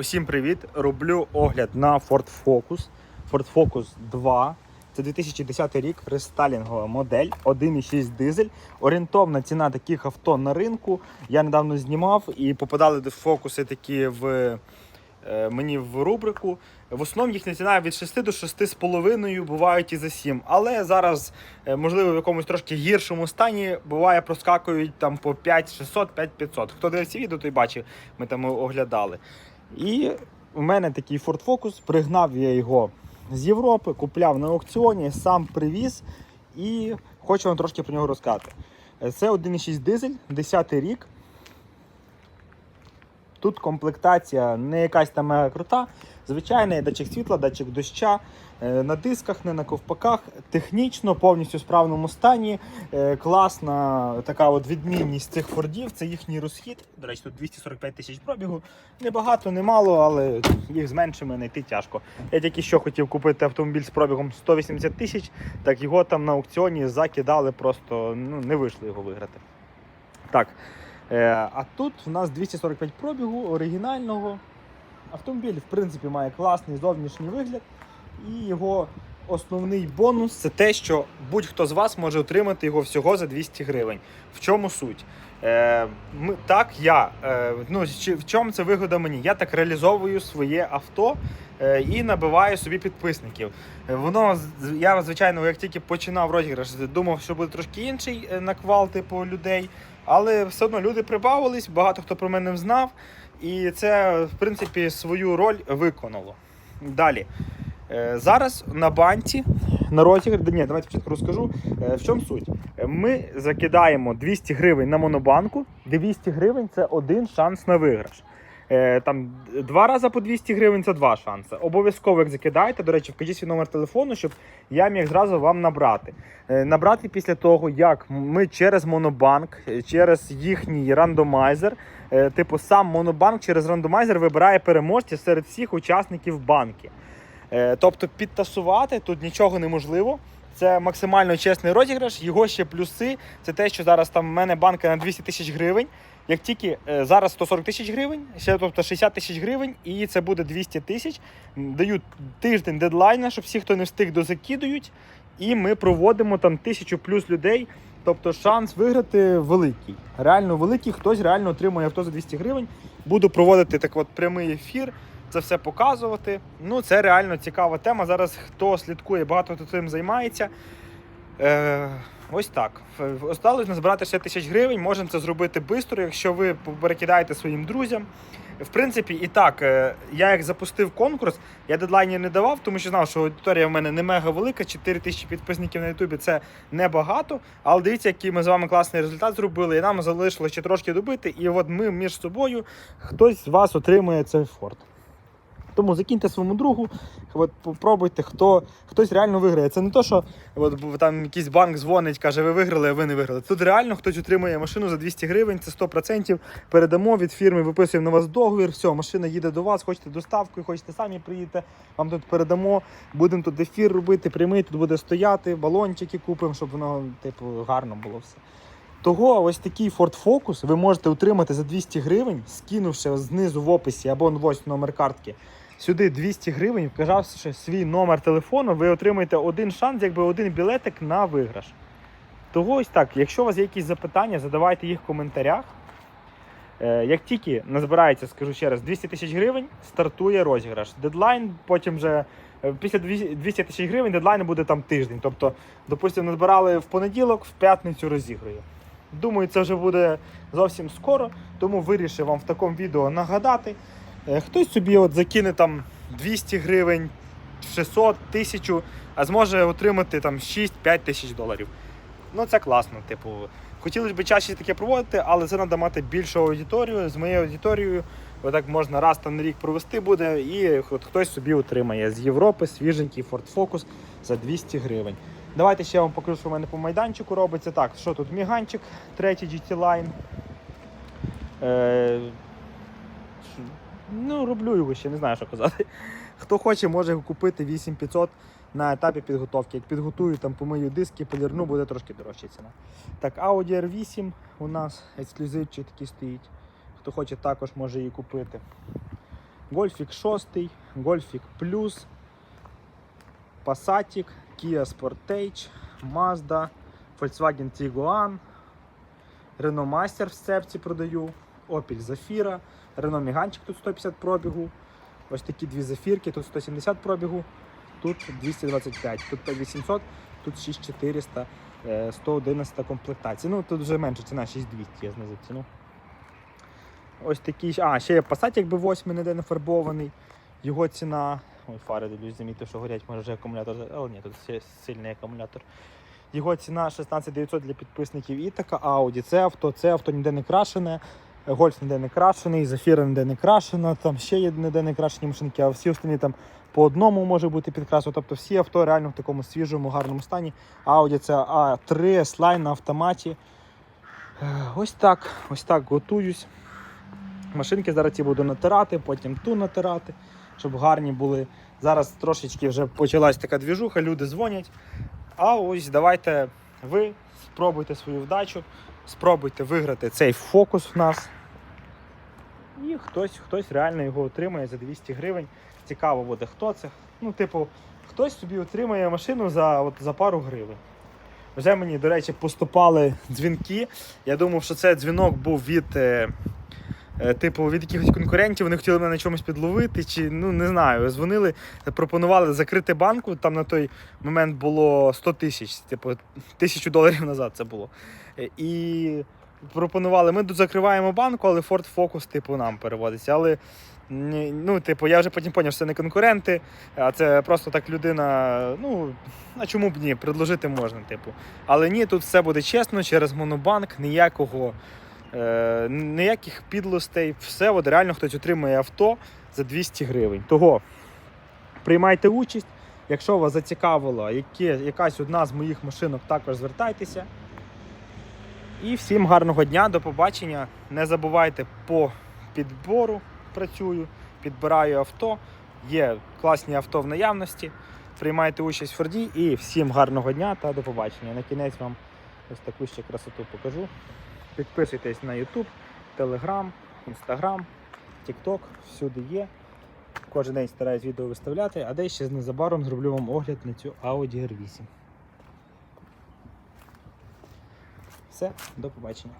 Усім привіт! Роблю огляд на Ford Focus. Ford Focus 2. Це 2010 рік, рестайлінгова модель, 1,6 дизель. Орієнтовна ціна таких авто на ринку. Я недавно знімав і попадали до фокуси такі в е, мені в рубрику. В основному їхня ціна від 6 до 6,5, бувають і за 7. Але зараз, е, можливо, в якомусь трошки гіршому стані, буває, проскакують там по 5600, 5500. Хто дивився відео, той бачив, ми там оглядали. І в мене такий Ford Focus, пригнав я його з Європи, купляв на аукціоні, сам привіз і хочу вам трошки про нього розказати. Це 1,6 дизель, 10 рік. Тут комплектація не якась там мега крута. Звичайний датчик світла, датчик доща, е, на дисках, не на ковпаках. Технічно, повністю в справному стані. Е, Класна така от відмінність цих фордів. Це їхній розхід. До речі, тут 245 тисяч пробігу. Небагато, не мало, але їх з меншими знайти тяжко. Я тільки що хотів купити автомобіль з пробігом 180 тисяч, так його там на аукціоні закидали, просто ну, не вийшло його виграти. Так. Е, а тут у нас 245 пробігу оригінального. Автомобіль, в принципі, має класний зовнішній вигляд. І його основний бонус це те, що будь-хто з вас може отримати його всього за 200 гривень. В чому суть? Е, так, я. Е, ну, в чому це вигода мені? Я так реалізовую своє авто е, і набиваю собі підписників. Е, Воно я, звичайно, як тільки починав розіграш, думав, що буде трошки інший е, наквал, типу людей. Але все одно люди прибавились, багато хто про мене знав, і це, в принципі, свою роль виконало. Далі. Е, Зараз на банці на розіграш, ні, давайте спочатку розкажу. Е, В чому суть? Ми закидаємо 200 гривень на монобанку. 200 гривень це один шанс на виграш. Е, Там два рази по 200 гривень це два шанси. Обов'язково як закидаєте. До речі, вкажіть свій номер телефону, щоб я міг зразу вам набрати. Е, Набрати після того, як ми через Монобанк, через їхній рандомайзер, типу сам Монобанк через рандомайзер вибирає переможця серед всіх учасників банки. Е, Тобто підтасувати тут нічого неможливо. Це максимально чесний розіграш. Його ще плюси. Це те, що зараз там в мене банка на 200 тисяч гривень. Як тільки е, зараз 140 тисяч гривень, ще тобто 60 тисяч гривень, і це буде 200 тисяч. Дають тиждень дедлайна, щоб всі, хто не встиг, дозакидують. І ми проводимо там тисячу плюс людей. Тобто шанс виграти великий. Реально великий. Хтось реально отримує авто за 200 гривень. Буду проводити так от прямий ефір, це все показувати. Ну, це реально цікава тема. Зараз хто слідкує, багато хто цим займається. Е, ось так. Осталось назбирати 60 тисяч гривень. Можемо це зробити швидко, якщо ви перекидаєте своїм друзям. В принципі, і так, е, я як запустив конкурс, я дедлайнів не давав, тому що знав, що аудиторія в мене не мега велика, 4 тисячі підписників на Ютубі це небагато. Але дивіться, який ми з вами класний результат зробили, і нам залишилося ще трошки добити. І от ми між собою хтось з вас отримує цей форт. Тому закиньте своєму другу, от попробуйте, хто хтось реально виграє. Це не то, що от, там якийсь банк дзвонить, каже, ви виграли, а ви не виграли. Тут реально хтось отримує машину за 200 гривень, це 100%. Передамо від фірми, виписуємо на вас договір. Все, машина їде до вас, хочете доставку, хочете самі приїдете. Вам тут передамо, будемо тут ефір робити, прямий, тут буде стояти, балончики купимо, щоб воно типу гарно було все. Того ось такий Ford Focus ви можете отримати за 200 гривень, скинувши знизу в описі або ось номер картки. Сюди 200 гривень, вказавши свій номер телефону, ви отримаєте один шанс, якби один білетик на виграш. Того ось так, якщо у вас є якісь запитання, задавайте їх в коментарях. Е, Як тільки назбирається, скажу ще раз, 200 тисяч гривень, стартує розіграш. Дедлайн потім вже е, після 200 тисяч гривень дедлайн буде там тиждень. Тобто, допустимо, назбирали в понеділок, в п'ятницю розіграю. Думаю, це вже буде зовсім скоро, тому вирішив вам в такому відео нагадати. Е, Хтось собі от закине там 200 гривень, 600, 1000, а зможе отримати там 6-5 тисяч доларів. Ну це класно, типу. Хотілося б чаще таке проводити, але це треба мати більшу аудиторію. З моєю аудиторією отак можна раз там на рік провести буде, і от хтось собі отримає з Європи свіженький Ford Focus за 200 гривень. Давайте ще я вам покажу, що в мене по майданчику робиться. Так, що тут? Міганчик, третій GT Line. Е, ну, роблю його ще, не знаю, що казати. Хто хоче, може купити 8500 на етапі підготовки. Як підготую, там помию диски, полірну, буде трошки дорожча ціна. Так, Audi R8 у нас ексклюзивчик такий стоїть. Хто хоче, також може її купити. Гольфік 6, Гольфік Плюс, Passat, Kia Sportage, Mazda, Volkswagen Tiguan, Renault Master в сцепці продаю, Opel Zafira, Renault Megane тут 150 пробігу. Ось такі дві зафірки, тут 170 пробігу, тут 225, тут 5800, тут 6400, е, 111 комплектація. Ну тут вже менше ціна, 6200 я знизив ціну. Ось такий. А, ще є Passat, якби 8 ніде не фарбований. Його ціна. Ой, фари дивлюсь, замітив, що горять, може вже акумулятор. Але ні, тут сильний акумулятор. Його ціна 16900 для підписників і така Audi. Це авто, це авто ніде не крашене. Гольф ніде не крашений, Зафіра ніде не крашена, там ще є ніде не крашені машинки, а всі останні там по одному може бути підкрасено. Тобто всі авто реально в такому свіжому, гарному стані. Audi це A3, S-Line на автоматі. Ось так, ось так готуюсь. Машинки зараз ці буду натирати, потім ту натирати, щоб гарні були. Зараз трошечки вже почалась така двіжуха, люди дзвонять. А ось давайте ви спробуйте свою вдачу, спробуйте виграти цей фокус в нас. І хтось, хтось реально його отримає за 200 гривень. Цікаво буде, хто це. Ну, типу, хтось собі отримає машину за, от, за пару гривень. Вже мені, до речі, поступали дзвінки. Я думав, що це дзвінок був від. Е, Типу, від якихось конкурентів, вони хотіли мене на чомусь підловити, чи ну не знаю. Дзвонили, пропонували закрити банку. Там на той момент було 100 тисяч, типу, тисячу доларів назад це було. Е, І пропонували, ми тут закриваємо банку, але Ford Focus, типу, нам переводиться. Але ну, типу, я вже потім зрозумів, що це не конкуренти, а це просто так людина. Ну, а чому б ні, предложити можна, типу. Але ні, тут все буде чесно, через монобанк, ніякого. Е, ніяких підлостей, все от реально хтось отримує авто за 200 гривень. Того приймайте участь. Якщо вас зацікавила якась одна з моїх машинок, також звертайтеся. І всім гарного дня, до побачення. Не забувайте по підбору працюю, підбираю авто. Є класні авто в наявності. Приймайте участь в Форді і всім гарного дня та до побачення. На кінець вам ось таку ще красоту покажу. Підписуйтесь на YouTube, Telegram, Instagram, TikTok, всюди є. Кожен день стараюсь відео виставляти, а десь ще незабаром зроблю вам огляд на цю Audi R8. Все, до побачення.